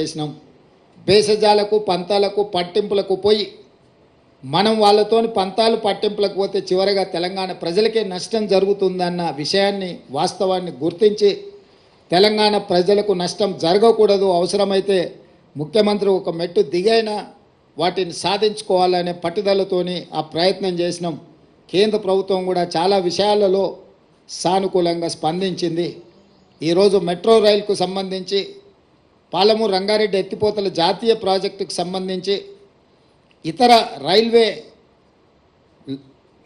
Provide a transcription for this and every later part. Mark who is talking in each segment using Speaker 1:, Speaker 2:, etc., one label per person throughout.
Speaker 1: చేసినాం. భేషజాలకు పంతాలకు పట్టింపులకు పోయి మనం వాళ్ళతోని పంతాలు పట్టింపులకు పోతే చివరగా తెలంగాణ ప్రజలకే నష్టం జరుగుతుందన్న విషయాన్ని వాస్తవాన్ని గుర్తించి తెలంగాణ ప్రజలకు నష్టం జరగకూడదు అవసరమైతే ముఖ్యమంత్రి ఒక మెట్టు దిగైనా వాటిని సాధించుకోవాలనే పట్టుదలతోని ఆ ప్రయత్నం చేసినాం. కేంద్ర ప్రభుత్వం కూడా చాలా విషయాలలో సానుకూలంగా స్పందించింది. ఈరోజు మెట్రో రైలుకు సంబంధించి పాలమూరు రంగారెడ్డి ఎత్తిపోతల జాతీయ ప్రాజెక్టుకు సంబంధించి ఇతర రైల్వే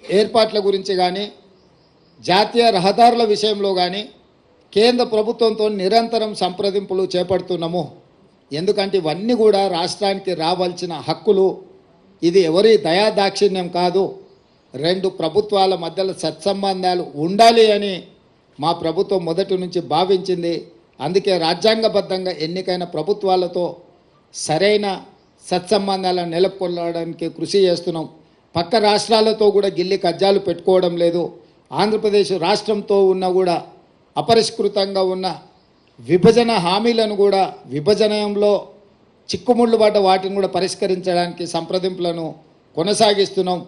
Speaker 1: ఏర్పాట్ల గురించి కానీ జాతీయ రహదారుల విషయంలో కానీ కేంద్ర ప్రభుత్వంతో నిరంతరం సంప్రదింపులు చేపడుతున్నాము. ఎందుకంటే ఇవన్నీ కూడా రాష్ట్రానికి రావాల్సిన హక్కులు. ఇది ఎవరి దయాదాక్షిణ్యం కాదు. రెండు ప్రభుత్వాల మధ్యలో సత్సంబంధాలు ఉండాలి అని మా ప్రభుత్వం మొదటి నుంచి భావించింది. అందుకే రాజ్యాంగబద్ధంగా ఎన్నికైన ప్రభుత్వాలతో సరైన సత్సంబంధాలను నెలకొల్పడానికి కృషి చేస్తున్నాం. పక్క రాష్ట్రాలతో కూడా గిల్లి కజ్జాలు పెట్టుకోవడం లేదు. ఆంధ్రప్రదేశ్ రాష్ట్రంతో ఉన్న కూడా అపరిష్కృతంగా ఉన్న విభజన హామీలను కూడా విభజనంలో చిక్కుముళ్ళు పడ్డ వాటిని కూడా పరిష్కరించడానికి సంప్రదింపులను కొనసాగిస్తున్నాం.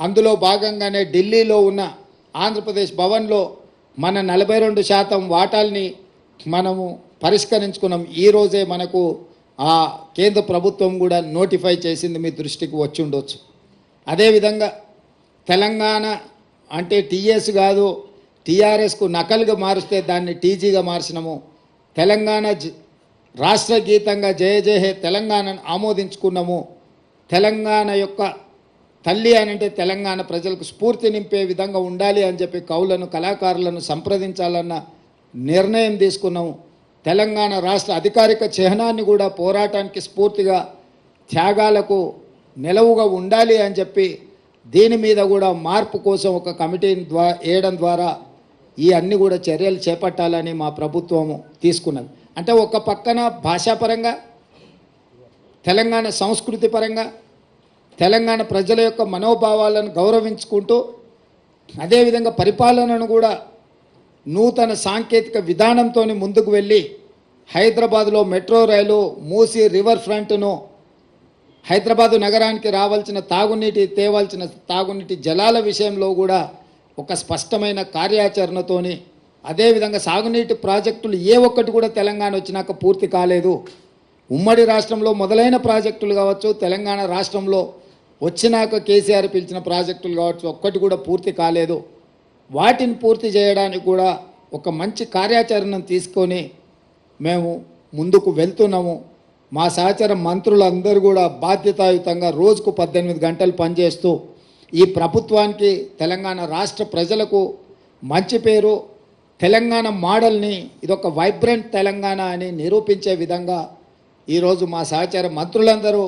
Speaker 1: అందులో భాగంగానే ఢిల్లీలో ఉన్న ఆంధ్రప్రదేశ్ భవన్లో మన నలభై రెండు శాతం వాటాల్ని మనము పరిష్కరించుకున్నాం. ఈరోజే మనకు ఆ కేంద్ర ప్రభుత్వం కూడా నోటిఫై చేసింది మీ దృష్టికి వచ్చి ఉండొచ్చు. అదేవిధంగా తెలంగాణ అంటే టీఎస్ కాదు టీఆర్ఎస్కు నకలుగా మారిస్తే దాన్ని టీజీగా మార్చినాము. తెలంగాణ జ- రాష్ట్ర గీతంగా జయ జయ హే తెలంగాణను ఆమోదించుకున్నాము. తెలంగాణ యొక్క తల్లి అని అంటే తెలంగాణ ప్రజలకు స్ఫూర్తి నింపే విధంగా ఉండాలి అని చెప్పి కవులను కళాకారులను సంప్రదించాలన్న నిర్ణయం తీసుకున్నాము తెలంగాణ రాష్ట్ర అధికారిక చిహ్నాన్ని కూడా పోరాటానికి స్ఫూర్తిగా త్యాగాలకు నిలవుగా ఉండాలి అని చెప్పి దీని మీద కూడా మార్పు కోసం ఒక కమిటీని ద్వారా వేయడం ద్వారా ఈ అన్ని కూడా చర్యలు చేపట్టాలని మా ప్రభుత్వము తీసుకున్నది. అంటే ఒక పక్కన భాషాపరంగా తెలంగాణ సంస్కృతి పరంగా తెలంగాణ ప్రజల యొక్క మనోభావాలను గౌరవించుకుంటూ అదేవిధంగా పరిపాలనను కూడా నూతన సాంకేతిక విధానంతో ముందుకు వెళ్ళి హైదరాబాద్లో మెట్రో రైలు మూసి రివర్ ఫ్రంట్ను హైదరాబాదు నగరానికి రావాల్సిన తాగునీటి తేవాల్సిన తాగునీటి జలాల విషయంలో కూడా ఒక స్పష్టమైన కార్యాచరణతోని అదేవిధంగా సాగునీటి ప్రాజెక్టులు ఏ ఒక్కటి కూడా తెలంగాణ వచ్చినాక పూర్తి కాలేదు. ఉమ్మడి రాష్ట్రంలో మొదలైన ప్రాజెక్టులు కావచ్చు తెలంగాణ రాష్ట్రంలో వచ్చినాక కేసీఆర్ పిలిచిన ప్రాజెక్టులు కావచ్చు ఒక్కటి కూడా పూర్తి కాలేదు. వాటిని పూర్తి చేయడానికి కూడా ఒక మంచి కార్యాచరణను తీసుకొని మేము ముందుకు వెళ్తున్నాము. మా సహచర మంత్రులందరూ కూడా బాధ్యతాయుతంగా రోజుకు పద్దెనిమిది గంటలు పనిచేస్తూ ఈ ప్రభుత్వానికి తెలంగాణ రాష్ట్ర ప్రజలకు మంచి పేరు తెలంగాణ మోడల్ని ఇదొక వైబ్రెంట్ తెలంగాణ అని నిరూపించే విధంగా ఈరోజు మా సహచర మంత్రులందరూ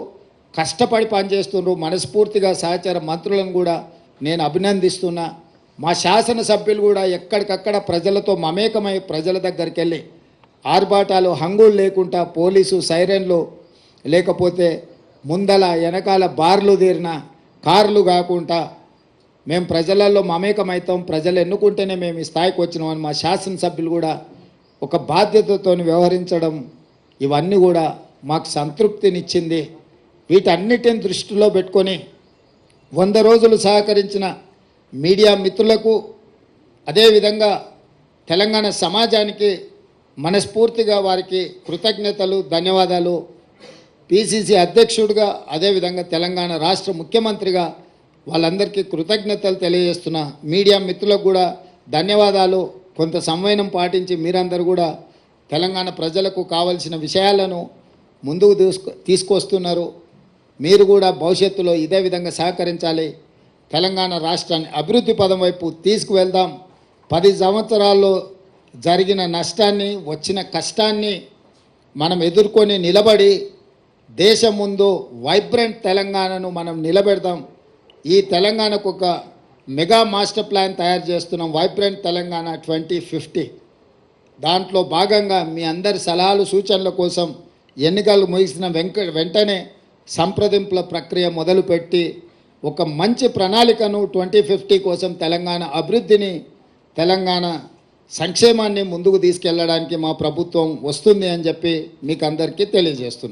Speaker 1: కష్టపడి పనిచేస్తున్నారు మనస్ఫూర్తిగా సహచర మంత్రులను కూడా నేను అభినందిస్తున్నా. మా శాసనసభ్యులు కూడా ఎక్కడికక్కడ ప్రజలతో మమేకమై ప్రజల దగ్గరికి వెళ్ళి ఆర్భాటాలు హంగులు లేకుండా పోలీసు సైరన్లు లేకపోతే ముందల వెనకాల బార్లు తీరిన కార్లు కాకుండా మేము ప్రజలలో మమేకమవుతాం ప్రజలు ఎన్నుకుంటేనే మేము ఈ స్థాయికి వచ్చినామని మా శాసనసభ్యులు కూడా ఒక బాధ్యతతో వ్యవహరించడం ఇవన్నీ కూడా మాకు సంతృప్తినిచ్చింది. వీటన్నిటిని దృష్టిలో పెట్టుకొని వంద రోజులు సహకరించిన మీడియా మిత్రులకు అదేవిధంగా తెలంగాణ సమాజానికి మనస్ఫూర్తిగా వారికి కృతజ్ఞతలు ధన్యవాదాలు. పిసిసి అధ్యక్షుడిగా అదేవిధంగా తెలంగాణ రాష్ట్ర ముఖ్యమంత్రిగా వాళ్ళందరికీ కృతజ్ఞతలు తెలియజేస్తున్న. మీడియా మిత్రులకు కూడా ధన్యవాదాలు. కొంత సంవయనం పాటించి మీరందరూ కూడా తెలంగాణ ప్రజలకు కావలసిన విషయాలను ముందుకు తీసుకు తీసుకొస్తున్నారు. మీరు కూడా భవిష్యత్తులో ఇదే విధంగా సహకరించాలి. తెలంగాణ రాష్ట్రాన్ని అభివృద్ధి పదం వైపు తీసుకువెళ్దాం. పది సంవత్సరాల్లో జరిగిన నష్టాన్ని వచ్చిన కష్టాన్ని మనం ఎదుర్కొని నిలబడి దేశం ముందు వైబ్రెంట్ తెలంగాణను మనం నిలబెడదాం. ఈ తెలంగాణకు ఒక మెగా మాస్టర్ ప్లాన్ తయారు చేస్తున్నాం వైబ్రెంట్ తెలంగాణ ట్వంటీ ఫిఫ్టీ. దాంట్లో భాగంగా మీ అందరి సలహాలు సూచనల కోసం ఎన్నికలు ముగిసిన వెంక వెంటనే సంప్రదింపుల ప్రక్రియ మొదలుపెట్టి ఒక మంచి ప్రణాళికను ట్వంటీ ఫిఫ్టీ కోసం తెలంగాణ అభివృద్ధిని తెలంగాణ సంక్షేమాన్ని ముందుకు తీసుకెళ్ళడానికి మా ప్రభుత్వం వస్తుంది అని చెప్పి మీకు అందరికీ తెలియజేస్తున్నాం